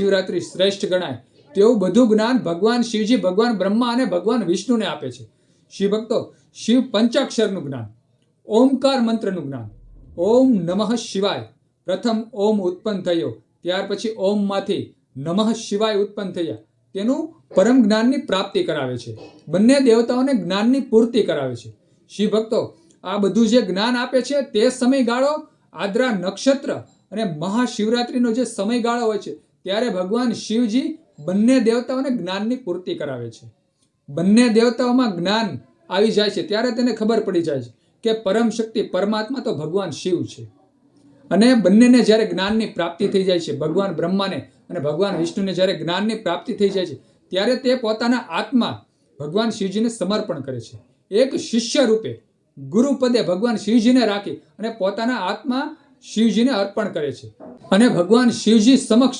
મહાશિવરાત્રિ શ્રેષ્ઠ ગણાય. તેવું બધું જ્ઞાન ભગવાન શિવજી, ભગવાન બ્રહ્મા અને ભગવાન વિષ્ણુને આપે છે. શિવ શિવ પંચાક્ષરનું જ્ઞાન, ઓમકાર મંત્રનું જ્ઞાન, ઓમ નમઃ શિવાય, પ્રથમ ઓમ ઉત્પન્ન થયો, ત્યાર પછી ઓમમાંથી નમઃ શિવાય ઉત્પન્ન થયા. તેનું પરમ જ્ઞાનની પ્રાપ્તિ કરાવે છે. બંને દેવતાઓને જ્ઞાનની પૂર્તિ કરાવે છે. શિવ ભક્તો આ બધું જે જ્ઞાન આપે છે તે સમયગાળો આદ્રા નક્ષત્ર અને મહાશિવરાત્રિનો જે સમયગાળો હોય છે ત્યારે ભગવાન શિવજી બંને દેવતાઓને જ્ઞાનની પૂર્તિ કરાવે છે. બંને દેવતાઓમાં જ્ઞાન આવી જાય છે, ત્યારે તેને ખબર પડી જાય છે કે પરમ શક્તિ પરમાત્મા તો ભગવાન શિવ છે. અને બંનેને જ્યારે જ્ઞાનની પ્રાપ્તિ થઈ જાય છે, ભગવાન બ્રહ્માને અને ભગવાન વિષ્ણુને જ્યારે જ્ઞાનની પ્રાપ્તિ થઈ જાય છે, ત્યારે તે પોતાના આત્મા ભગવાન શિવજીને સમર્પણ કરે છે. એક શિષ્ય રૂપે ગુરુપદે ભગવાન શિવજીને રાખી અને પોતાના આત્મા શિવજીને અર્પણ કરે છે. અને ભગવાન શિવજી સમક્ષ